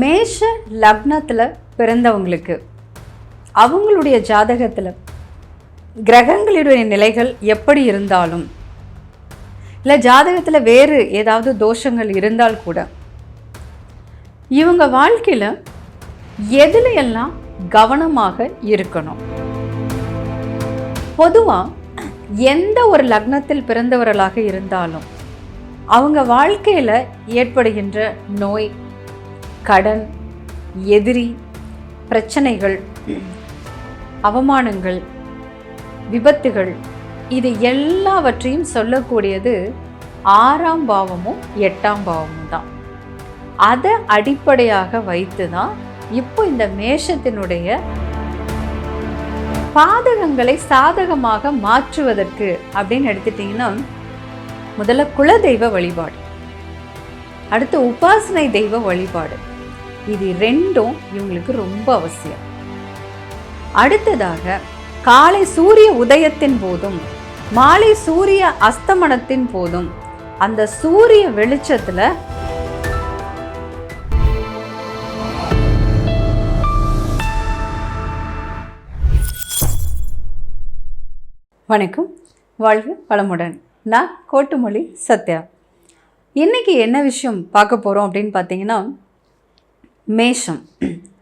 மேஷ லக்னத்தில் பிறந்தவங்களுக்கு அவங்களுடைய ஜாதகத்தில் கிரகங்களுடைய நிலைகள் எப்படி இருந்தாலும் இல்லை ஜாதகத்தில் வேறு ஏதாவது தோஷங்கள் இருந்தால் கூட இவங்க வாழ்க்கையில் எதில் எல்லாம் கவனமாக இருக்கணும்? பொதுவாக எந்த ஒரு லக்னத்தில் பிறந்தவர்களாக இருந்தாலும் அவங்க வாழ்க்கையில் ஏற்படுகின்ற நோய் கடன் எதிரி பிரச்சனைகள் அவமானங்கள் விபத்துகள் இது எல்லாவற்றையும் சொல்லக்கூடியது ஆறாம் பாவமும் எட்டாம் பாவமும் தான். அதை அடிப்படையாக வைத்து தான் இப்போ இந்த மேஷத்தினுடைய பாதகங்களை சாதகமாக மாற்றுவதற்கு அப்படின்னு எடுத்துட்டிங்கன்னா முதல்ல குலதெய்வ வழிபாடு அடுத்து உபாசனை தெய்வ வழிபாடு. இது ரெண்டும் இவங்களுக்கு ரொம்ப அவசியம். அடுத்ததாக காலை சூரிய உதயத்தின் போதும் மாலை சூரிய அஸ்தமனத்தின் போதும் அந்த சூரிய வெளிச்சத்தில் வணக்கம். வாழ்க வளமுடன். நான் கோட்டுமொழி சத்யா. இன்றைக்கி என்ன விஷயம் பார்க்க போகிறோம் அப்படின்னு பார்த்தீங்கன்னா மேஷம்.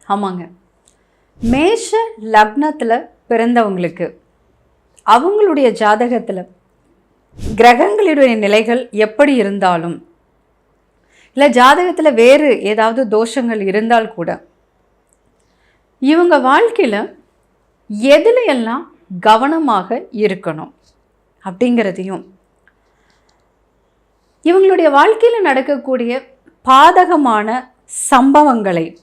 ஆமாங்க. மேஷ லக்னத்தில் பிறந்தவங்களுக்கு அவங்களுடைய ஜாதகத்தில் கிரகங்களுடைய நிலைகள் எப்படி இருந்தாலும் இல்லை ஜாதகத்தில் வேறு ஏதாவது தோஷங்கள் இருந்தால் கூட இவங்க வாழ்க்கையில் எதில் எல்லாம் கவனமாக இருக்கணும் அப்படிங்கிறதையும் இவங்களுடைய வாழ்க்கையில் நடக்கக்கூடிய பாதகமான சம்பவங்களை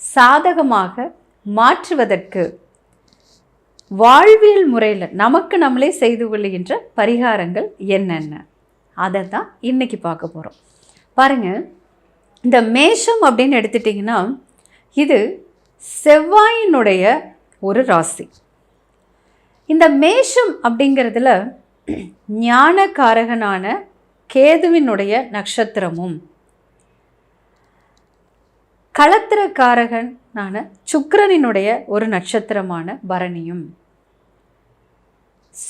சாதகமாக மாற்றுவதற்கு வாழ்வியல் முறையில் நமக்கு நம்மளே செய்து கொள்கின்ற பரிகாரங்கள் என்னென்ன? அதை தான் இன்றைக்கி பார்க்க போகிறோம் பாருங்கள் இந்த மேஷம் அப்படின்னு எடுத்துட்டிங்கன்னா இது செவ்வாயினுடைய ஒரு ராசி. இந்த மேஷம் அப்படிங்கிறதுல ஞானகாரகனான கேதுவினுடைய நட்சத்திரமும் களத்திரக்காரகனான சுக்கிரனினுடைய ஒரு நட்சத்திரமான பரணியும்.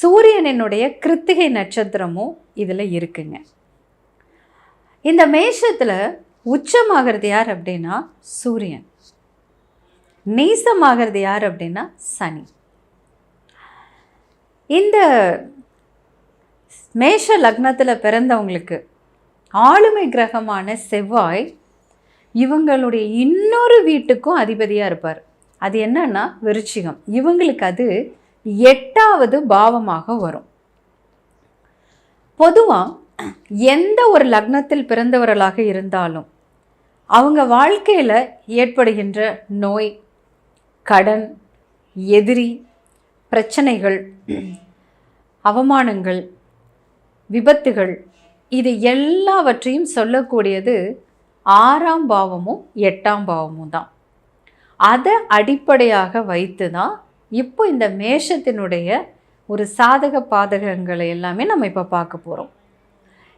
சூரியனினுடைய கிருத்திகை நட்சத்திரமும் இதில் இருக்குங்க. இந்த மேஷத்தில் உச்சமாகிறது யார் அப்படின்னா சூரியன். நீசமாகிறது யார் அப்படின்னா சனி. இந்த மேஷ லக்னத்தில் பிறந்தவங்களுக்கு ஆளுமை கிரகமான செவ்வாய் இவங்களுடைய இன்னொரு வீட்டுக்கும் அதிபதியாக இருப்பார். அது என்னன்னா விருச்சிகம். இவங்களுக்கு அது எட்டாவது பாவமாக வரும். பொதுவாக எந்த ஒரு லக்னத்தில் பிறந்தவர்களாக இருந்தாலும் அவங்க வாழ்க்கையில் ஏற்படுகின்ற நோய் கடன் எதிரி பிரச்சனைகள் அவமானங்கள் விபத்துகள் இது எல்லாவற்றையும் சொல்லக்கூடியது ஆறாம் பாவமும் எட்டாம் பாவமும் தான். அதை அடிப்படையாக வைத்து தான் இப்போ இந்த மேஷத்தினுடைய ஒரு சாதக பாதகங்களை எல்லாமே நம்ம இப்போ பார்க்க போகிறோம்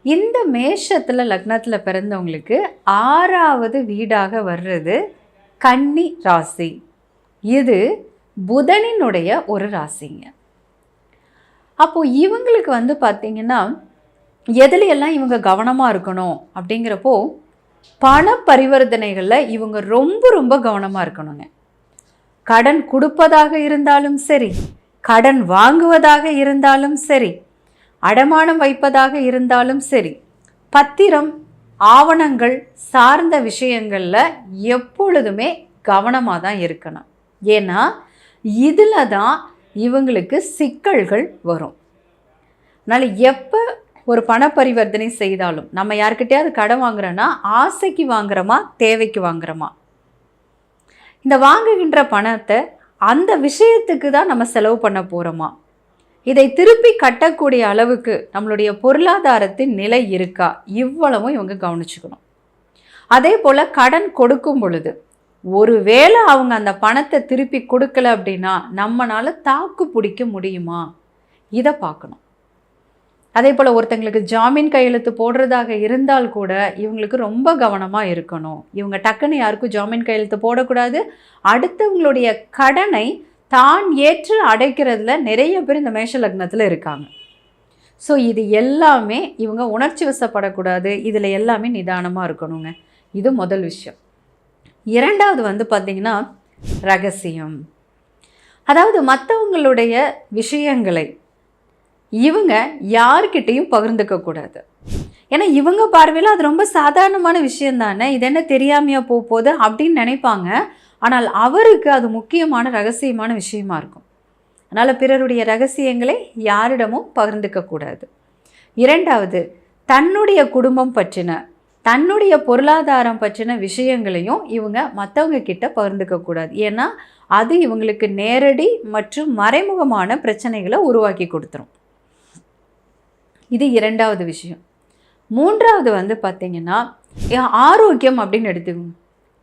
இந்த மேஷத்தில் லக்னத்தில் பிறந்தவங்களுக்கு ஆறாவது வீடாக வர்றது கன்னி ராசி. இது புதனினுடைய ஒரு ராசிங்க. அப்போது இவங்களுக்கு வந்து பார்த்திங்கன்னா எதுலையெல்லாம் இவங்க கவனமாக இருக்கணும் அப்படிங்கிறப்போ பண பரிவர்த்தனைகளில் இவங்க ரொம்ப ரொம்ப கவனமாக இருக்கணுங்க. கடன் கொடுப்பதாக இருந்தாலும் சரி கடன் வாங்குவதாக இருந்தாலும் சரி அடமானம் வைப்பதாக இருந்தாலும் சரி பத்திரம் ஆவணங்கள் சார்ந்த விஷயங்களில் எப்பொழுதுமே கவனமாக தான் இருக்கணும். ஏன்னா இதில் தான் இவங்களுக்கு சிக்கல்கள் வரும். அதனால் எப்போ ஒரு பண பரிவர்த்தனை செய்தாலும் நம்ம யார்கிட்டயாவது கடன் வாங்குறோன்னா ஆசைக்கு வாங்குறோமா தேவைக்கு வாங்குறோமா? இந்த வாங்குகின்ற பணத்தை அந்த விஷயத்துக்கு தான் நம்ம செலவு பண்ண போகிறோமா இதை திருப்பி கட்டக்கூடிய அளவுக்கு நம்மளுடைய பொருளாதாரத்தின் நிலை இருக்கா? இவ்வளவும் இவங்க கவனிச்சுக்கணும். அதே போல் கடன் கொடுக்கும் பொழுது ஒருவேளை அவங்க அந்த பணத்தை திருப்பி கொடுக்கல அப்படின்னா நம்மளால் தாக்கு பிடிக்க முடியுமா? இதை பார்க்கணும். அதே போல் ஒருத்தங்களுக்கு ஜாமீன் கையெழுத்து போடுறதாக இருந்தால் கூட இவங்களுக்கு ரொம்ப கவனமாக இருக்கணும். இவங்க டக்குன்னு யாருக்கும் ஜாமீன் கையெழுத்து போடக்கூடாது. அடுத்தவங்களுடைய கடனை தான் ஏற்று அடைக்கிறதுல நிறைய பேர் இந்த மேஷ லக்னத்தில் இருக்காங்க. ஸோ இது எல்லாமே இவங்க உணர்ச்சி வசப்படக்கூடாது. இதில் எல்லாமே நிதானமாக இருக்கணுங்க. இது முதல் விஷயம். இரண்டாவது வந்து பார்த்திங்கன்னா ரகசியம். அதாவது மற்றவங்களுடைய விஷயங்களை இவங்க யார்கிட்டையும் பகிர்ந்துக்க கூடாது. ஏன்னா இவங்க பார்வையில் அது ரொம்ப சாதாரணமான விஷயம் தானே இது என்ன தெரியாமையா போக போகுது அப்படின்னு நினைப்பாங்க. ஆனால் அவருக்கு அது முக்கியமான ரகசியமான விஷயமா இருக்கும். அதனால் பிறருடைய ரகசியங்களை யாரிடமும் பகிர்ந்துக்க கூடாது. இரண்டாவது தன்னுடைய குடும்பம் பற்றின தன்னுடைய பொருளாதாரம் பற்றின விஷயங்களையும் இவங்க மற்றவங்க கிட்ட பகிர்ந்துக்க கூடாது. ஏன்னா அது இவங்களுக்கு நேரடி மற்றும் மறைமுகமான பிரச்சனைகளை உருவாக்கி கொடுத்துரும். இது இரண்டாவது விஷயம். மூன்றாவது வந்து பார்த்திங்கன்னா ஆரோக்கியம் அப்படின்னு எடுத்துக்கோங்க.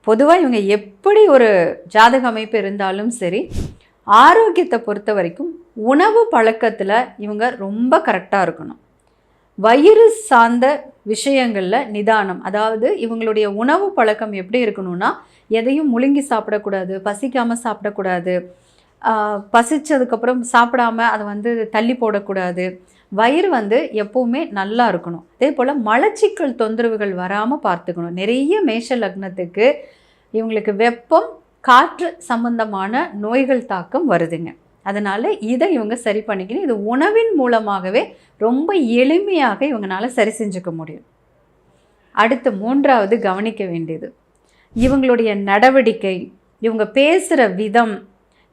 பொதுவாக இவங்க எப்படி ஒரு ஜாதக அமைப்பு இருந்தாலும் சரி ஆரோக்கியத்தை பொறுத்த வரைக்கும் உணவு பழக்கத்தில் இவங்க ரொம்ப கரெக்டாக இருக்கணும். வயிறு சார்ந்த விஷயங்களில் நிதானம் அதாவது இவங்களுடைய உணவு பழக்கம் எப்படி இருக்கணும்னா எதையும் முழுங்கி சாப்பிடக்கூடாது பசிக்காமல் சாப்பிடக்கூடாது பசித்ததுக்கப்புறம் சாப்பிடாம அதை வந்து தள்ளி போடக்கூடாது வயிறு வந்து எப்போவுமே நல்லா இருக்கணும். அதே போல் மலச்சிக்கல் தொந்தரவுகள் வராமல் பார்த்துக்கணும். நிறைய மேஷ லக்னத்துக்கு இவங்களுக்கு வெப்பம் காற்று சம்பந்தமான நோய்கள் தாக்கம் வருதுங்க. அதனால் இதை இவங்க சரி பண்ணிக்கணும். இது உணவின் மூலமாகவே ரொம்ப எளிமையாக இவங்களால சரி செஞ்சுக்க முடியும். அடுத்து மூன்றாவது கவனிக்க வேண்டியது. இவங்களுடைய நடவடிக்கை இவங்க பேசுகிற விதம்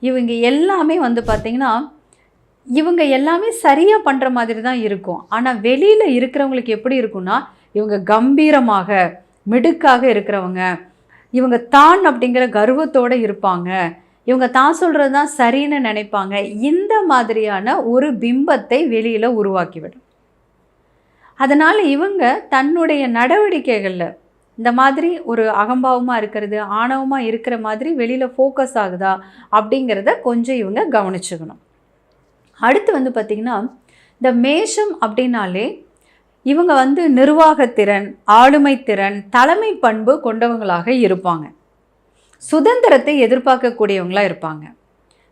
இவங்க எல்லாமே வந்து பார்த்திங்கன்னா இவங்க எல்லாமே சரியாக பண்ணுற மாதிரி தான் இருக்கும். ஆனால் வெளியில் இருக்கிறவங்களுக்கு எப்படி இருக்கும்னா இவங்க கம்பீரமாக மிடுக்காக இருக்கிறவங்க. இவங்க தான் அப்படிங்கிற கர்வத்தோடு இருப்பாங்க. இவங்க தான் சொல்கிறது தான் சரின்னு நினைப்பாங்க. இந்த மாதிரியான ஒரு பிம்பத்தை வெளியில் உருவாக்கிவிடும். அதனால் இவங்க தன்னுடைய நடவடிக்கைகளில் இந்த மாதிரி ஒரு அகம்பாவமாக இருக்கிறது ஆணவமாக இருக்கிற மாதிரி வெளியில் ஃபோக்கஸ் ஆகுதா அப்படிங்கிறத கொஞ்சம் இவங்க கவனிச்சுக்கணும். அடுத்து வந்து பார்த்திங்கன்னா இந்த மேஷம் அப்படின்னாலே இவங்க வந்து நிர்வாகத்திறன் ஆளுமை திறன் தலைமை பண்பு கொண்டவங்களாக இருப்பாங்க. சுதந்திரத்தை எதிர்பார்க்கக்கூடியவங்களாக இருப்பாங்க.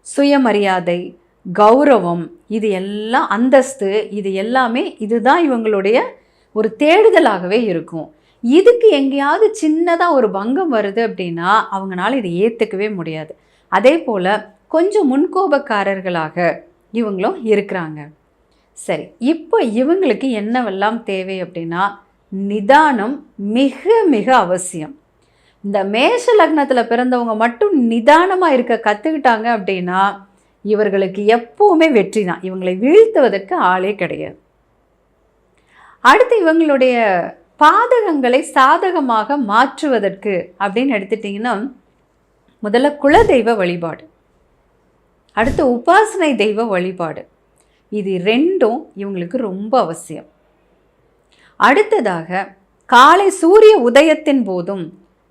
சுயமரியாதை கௌரவம் இது எல்லாம் அந்தஸ்து இது எல்லாமே இதுதான் இவங்களுடைய ஒரு தேடுதலாகவே இருக்கும். இதுக்கு எங்கேயாவது சின்னதாக ஒரு பங்கம் வருது அப்படின்னா அவங்களால இதை ஏற்றுக்கவே முடியாது. அதே போல் கொஞ்சம் முன்கோபக்காரர்களாக இவங்களும் இருக்கிறாங்க. சரி இப்போ இவங்களுக்கு என்னவெல்லாம் தேவை அப்படின்னா நிதானம் மிக மிக அவசியம். இந்த மேஷ லக்னத்தில் பிறந்தவங்க மட்டும் நிதானமாக இருக்க கற்றுக்கிட்டாங்க அப்படின்னா இவர்களுக்கு எப்போவுமே வெற்றி தான். இவங்களை வீழ்த்துவதற்கு ஆளே கிடையாது. அடுத்து இவங்களுடைய பாதகங்களை சாதகமாக மாற்றுவதற்கு அப்படின்னு எடுத்துட்டிங்கன்னா முதல்ல குலதெய்வ வழிபாடு. அடுத்து உபாசனை தெய்வ வழிபாடு. இது ரெண்டும் இவங்களுக்கு ரொம்ப அவசியம். அடுத்ததாக காலை சூரிய உதயத்தின் போதும்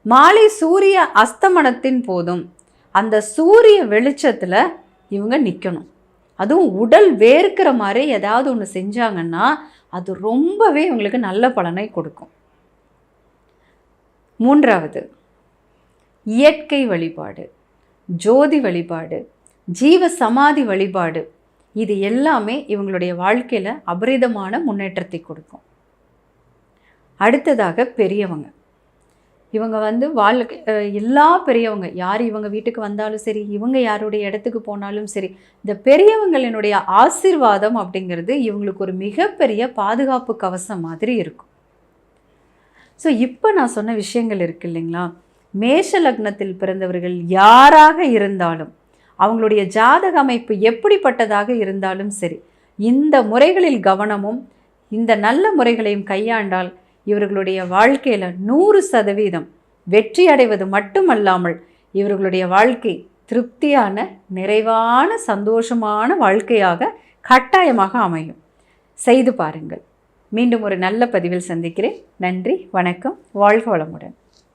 மாலை சூரிய அஸ்தமனத்தின் போதும் அந்த சூரிய வெளிச்சத்தில் இவங்க நிற்கணும் அதுவும் உடல் வேர்க்கிற மாதிரி ஏதாவது ஒன்று செஞ்சாங்கன்னா அது ரொம்பவே இவங்களுக்கு நல்ல பலனை கொடுக்கும். மூன்றாவது இயற்கை வழிபாடு ஜோதி வழிபாடு. ஜீவ சமாதி வழிபாடு. இது எல்லாமே இவங்களுடைய வாழ்க்கையில் அபரிதமான முன்னேற்றத்தை கொடுக்கும். அடுத்ததாக பெரியவங்க. இவங்க வந்து வாழ்க்கை எல்லா பெரியவங்க யார் இவங்க வீட்டுக்கு வந்தாலும் சரி இவங்க யாருடைய இடத்துக்கு போனாலும் சரி இந்த பெரியவங்களினுடைய ஆசிர்வாதம் அப்படிங்கிறது இவங்களுக்கு ஒரு மிகப்பெரிய பாதுகாப்பு கவசம் மாதிரி இருக்கும். ஸோ இப்போ நான் சொன்ன விஷயங்கள் இருக்கு இல்லைங்களா? மேஷ லக்னத்தில் பிறந்தவர்கள் யாராக இருந்தாலும் அவங்களுடைய ஜாதக அமைப்பு எப்படிப்பட்டதாக இருந்தாலும் சரி இந்த முறைகளில் கவனமும் இந்த நல்ல முறைகளையும் கையாண்டால் இவர்களுடைய வாழ்க்கையில் நூறு சதவீதம் வெற்றி அடைவது மட்டுமல்லாமல் இவர்களுடைய வாழ்க்கை திருப்தியான நிறைவான சந்தோஷமான வாழ்க்கையாக கட்டாயமாக அமையும். செய்து பாருங்கள். மீண்டும் ஒரு நல்ல பதிவில் சந்திக்கிறேன். நன்றி வணக்கம் வாழ்க வளமுடன்.